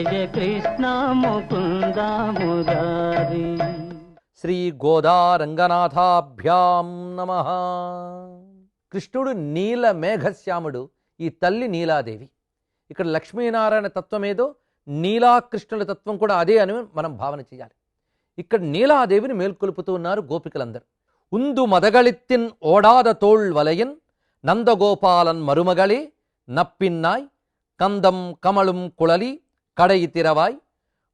జయ కృష్ణ ముకుంద మురారి శ్రీ గోదా రంగనాథాభ్యాం నమ. కృష్ణుడు నీల మేఘశ్యాముడు ఈ తల్లి నీలాదేవి. ఇక్కడ లక్ష్మీనారాయణ తత్వం ఏదో నీలాకృష్ణుల తత్వం కూడా అదే అని మనం భావన చేయాలి. ఇక్కడ నీలాదేవిని మేల్కొలుపుతూ ఉన్నారు గోపికలందరూ. ఉందు మదగళిత్తిన్ ఓడాద తోళ్ వలయన్ నందగోపాలన్ మరుమగళే నప్పిన్నాయ్ కందం కమళం కుళలి కడయి తిరవాయ్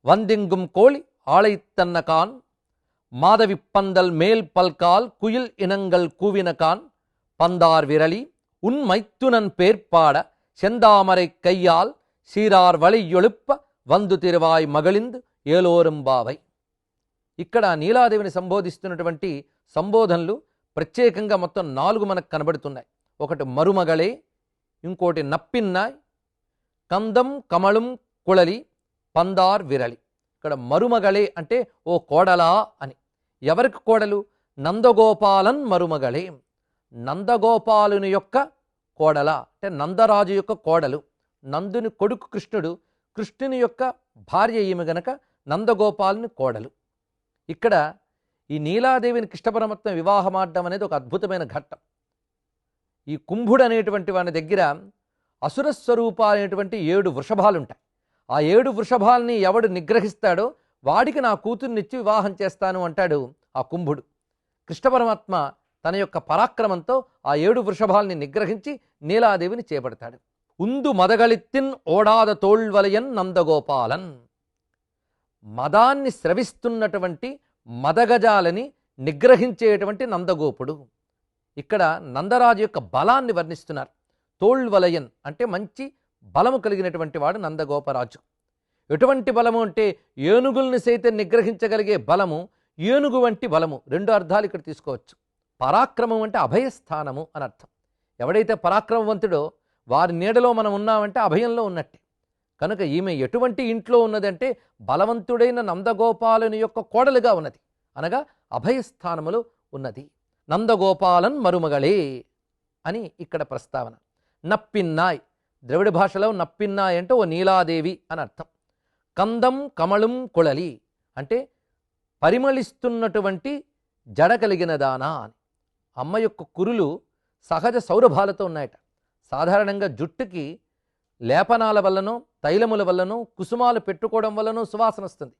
వందింగుం కోళి ஆளைத்தன்ன கான் மாதவிப்பந்தல் மேல் பல்கால் குயில் இனங்கள் கூவினகான் பந்தார் விரலி உன் மைத்துனன் பேர்ப்பாட செந்தாமரை கையால் சீரார் వళియొళుప్ప వందు తిరువాయ్ మగళింద్ ఏలోరంబావై ఇక్కడ నీలాదేవిని సంబోధిస్తున్నటువంటి సంబోధనలు ప్రత్యేకంగా మొత్తం నాలుగు మనకు కనబడుతున్నాయి ఒకటి మరుమగళే ఇంకోటి నప్పిన్నాయ్ కందం కమళం కుళలి పందార్ విరలి. ఇక్కడ మరుమగళే అంటే ఓ కోడలా అని. ఎవరికి కోడలు? నందగోపాలన్ మరుమగళే. నందగోపాలుని యొక్క కోడల అంటే నందరాజు యొక్క కోడలు. నందుని కొడుకు కృష్ణుడు. కృష్ణుని యొక్క భార్య ఈమె గనక నందగోపాలుని కోడలు. ఇక్కడ ఈ నీలాదేవిని కృష్ణపరమత్వం వివాహమాడడం అనేది ఒక అద్భుతమైన ఘట్టం. ఈ కుంభుడు అనేటువంటి వాని దగ్గర అసుర అనేటువంటి ఏడు వృషభాలుంటాయి. ఆ ఏడు వృషభాల్ని ఎవడు నిగ్రహిస్తాడో వాడికి నా కూతుర్నిచ్చి వివాహం చేస్తాను అంటాడు ఆ కుంభుడు. కృష్ణ పరమాత్మ తన యొక్క పరాక్రమంతో ఆ ఏడు వృషభాల్ని నిగ్రహించి నీలాదేవిని చేపడతాడు. ఉందు మదగళిత్తిన్ ఓడాద తోళ్వలయన్ నందగోపాలన్. మదాన్ని స్రవిస్తున్నటువంటి మదగజాలని నిగ్రహించేటువంటి నందగోపుడు. ఇక్కడ నందరాజు యొక్క బలాన్ని వర్ణిస్తున్నారు. తోళ్వలయన్ అంటే మంచి బలము కలిగినటువంటి వాడు నందగోపరాజు. ఎటువంటి బలము అంటే ఏనుగుల్ని సైతం నిగ్రహించగలిగే బలము ఏనుగు వంటి బలము. రెండు అర్థాలు ఇక్కడ తీసుకోవచ్చు. పరాక్రమం అంటే అభయస్థానము అని అర్థం. ఎవడైతే పరాక్రమవంతుడో వారి నీడలో మనం ఉన్నామంటే అభయంలో ఉన్నట్టే. కనుక ఈమె ఎటువంటి ఇంట్లో ఉన్నదంటే బలవంతుడైన నందగోపాలుని యొక్క కోడలుగా ఉన్నది. అనగా అభయస్థానములో ఉన్నది. నందగోపాలన్ మరుమగళే అని ఇక్కడ ప్రస్తావన. నప్పిన్నాయ్. ద్రవిడ భాషలో నప్పిన్నాయ్ అంటే ఓ నీలాదేవి అని అర్థం. కందం కమళం కుళలి అంటే పరిమళిస్తున్నటువంటి జడ కలిగిన దానా అని. అమ్మ యొక్క కురులు సహజ సౌరభాలతో ఉన్నాయట. సాధారణంగా జుట్టుకి లేపనాల వల్లనో తైలముల వల్లనో కుసుమాలు పెట్టుకోవడం వల్లనో సువాసన వస్తుంది.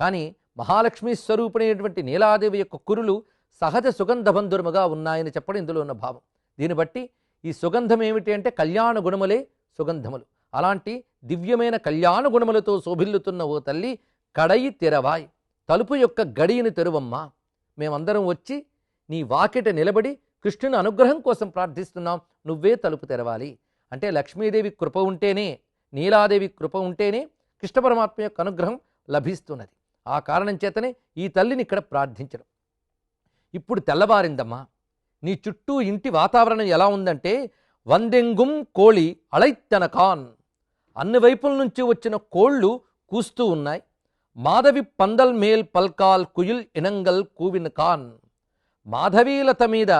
కానీ మహాలక్ష్మి స్వరూపిణైనటువంటి నీలాదేవి యొక్క కురులు సహజ సుగంధబంధురముగా ఉన్నాయని చెప్పడం ఇందులో ఉన్న భావం. దీన్ని బట్టి ఈ సుగంధం ఏమిటి అంటే కళ్యాణ గుణములే సుగంధములు. అలాంటి దివ్యమైన కళ్యాణ గుణములతో శోభిల్లుతున్న ఓ తల్లి కడయి తెరవాయ్. తలుపు యొక్క గడియని తెరువమ్మా. మేమందరం వచ్చి నీ వాకిట నిలబడి కృష్ణుని అనుగ్రహం కోసం ప్రార్థిస్తున్నాం. నువ్వే తలుపు తెరవాలి. అంటే లక్ష్మీదేవి కృప ఉంటేనే నీలాదేవి కృప ఉంటేనే కృష్ణ పరమాత్మ యొక్క అనుగ్రహం లభిస్తున్నది. ఆ కారణం చేతనే ఈ తల్లిని ఇక్కడ ప్రార్థించడం. ఇప్పుడు తెల్లవారిందమ్మా. నీ చుట్టూ ఇంటి వాతావరణం ఎలా ఉందంటే వందెంగుం కోళి అళైత్తనకాన్ అన్ని వైపుల నుంచి వచ్చిన కోళ్ళు కూస్తూ ఉన్నాయి. మాధవి పందల్ మేల్ పల్కాల్ కుయిల్ ఇనంగల్ కూవిన్ కాన్ మాధవీలత మీద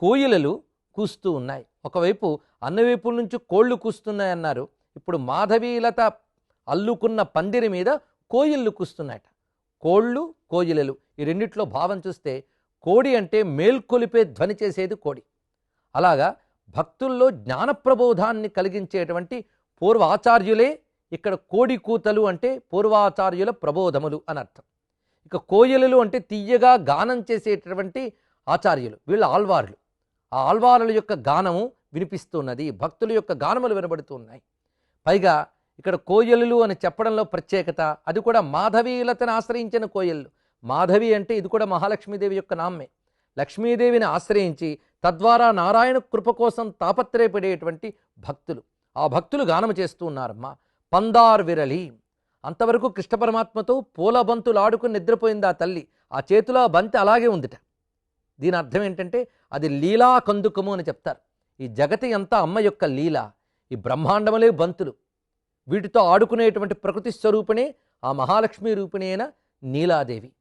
కోయిలలు కూస్తూ ఉన్నాయి. ఒకవైపు అన్ని వైపుల నుంచి కోళ్ళు కూస్తున్నాయన్నారు ఇప్పుడు మాధవీలత అల్లుకున్న పందిరి మీద కోయిళ్ళు కూస్తున్నాయట. కోళ్ళు కోయిలలు ఈ రెండిట్లో భావం చూస్తే కోడి అంటే మేల్కొలిపే ధ్వని చేసేది కోడి. అలాగా భక్తుల్లో జ్ఞానప్రబోధాన్ని కలిగించేటువంటి పూర్వ ఆచార్యులే ఇక్కడ కోడి కూతలు అంటే పూర్వాచార్యుల ప్రబోధములు అని అర్థం ఇక కోయలులు అంటే తీయగా గానం చేసేటటువంటి ఆచార్యులు వీళ్ళ ఆల్వార్లు ఆ ఆల్వారుల యొక్క గానము వినిపిస్తున్నది భక్తుల యొక్క గానములు వినబడుతున్నాయి. పైగా ఇక్కడ కోయలులు అని చెప్పడంలో ప్రత్యేకత అది కూడా మాధవీలతను ఆశ్రయించిన కోయలు మాధవి అంటే ఇది కూడా మహాలక్ష్మీదేవి యొక్క నామే. లక్ష్మీదేవిని ఆశ్రయించి తద్వారా నారాయణ కృప కోసం తాపత్రయపడేటువంటి భక్తులు. ఆ భక్తులు గానం చేస్తూ ఉన్నారమ్మా. పందార్ విరలి. అంతవరకు కృష్ణ పరమాత్మతో పూల బంతులు ఆడుకుని నిద్రపోయింది ఆ తల్లి. ఆ చేతిలో ఆ బంతి అలాగే ఉందిట. దీని అర్థం ఏంటంటే అది లీలా కందుకము అని చెప్తారు. ఈ జగతి అంతా అమ్మ యొక్క లీల. ఈ బ్రహ్మాండములే బంతులు. వీటితో ఆడుకునేటువంటి ప్రకృతి స్వరూపిణే ఆ మహాలక్ష్మి రూపిణి అయిన నీలాదేవి.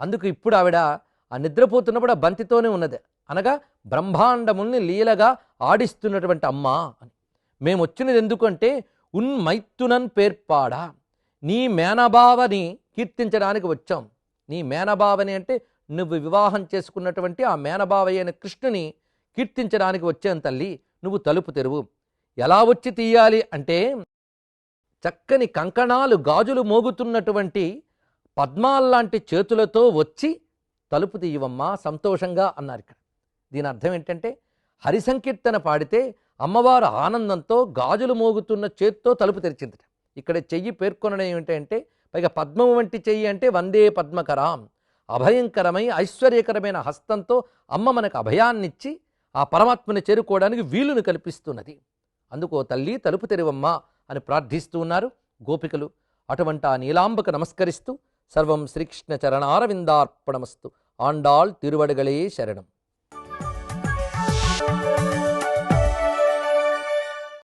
అందుకు ఇప్పుడు ఆవిడ ఆ నిద్రపోతున్నప్పుడు ఆ బంతితోనే ఉన్నది. అనగా బ్రహ్మాండముల్ని లీలగా ఆడిస్తున్నటువంటి అమ్మ అని. మేము వచ్చినది ఎందుకంటే ఉన్ మైత్తునన్ పేర్పాడా. నీ మేనభావని కీర్తించడానికి వచ్చాం. నీ మేనభావని అంటే నువ్వు వివాహం చేసుకున్నటువంటి ఆ మేనబావ అయిన కృష్ణుని కీర్తించడానికి వచ్చాను తల్లి. నువ్వు తలుపు తెరువు. ఎలా వచ్చి తీయాలి అంటే చక్కని కంకణాలు గాజులు మోగుతున్నటువంటి పద్మాల్లాంటి చేతులతో వచ్చి తలుపు తీయవమ్మా సంతోషంగా అన్నారు ఇక్కడ. దీని అర్థం ఏంటంటే హరి సంకీర్తన పాడితే అమ్మవారు ఆనందంతో గాజులు మోగుతున్న చేత్తో తలుపు తెరిచిందట. ఇక్కడ చెయ్యి పేర్కొనడం ఏమిటంటే పైగా పద్మం వంటి చెయ్యి అంటే వందే పద్మకరాం. అభయంకరమై ఐశ్వర్యకరమైన హస్తంతో అమ్మ మనకు అభయాన్నిచ్చి ఆ పరమాత్మని చేరుకోవడానికి వీలును కల్పిస్తున్నది. అందుకో తల్లి తలుపు తెరివమ్మ అని ప్రార్థిస్తూ ఉన్నారు గోపికలు. అటువంటి ఆ నీలాంబకు నమస్కరిస్తూ సర్వం శ్రీకృష్ణ చరణారవిందార్పణమస్తు ఆండాళ్ తిరువడగలే శరణం.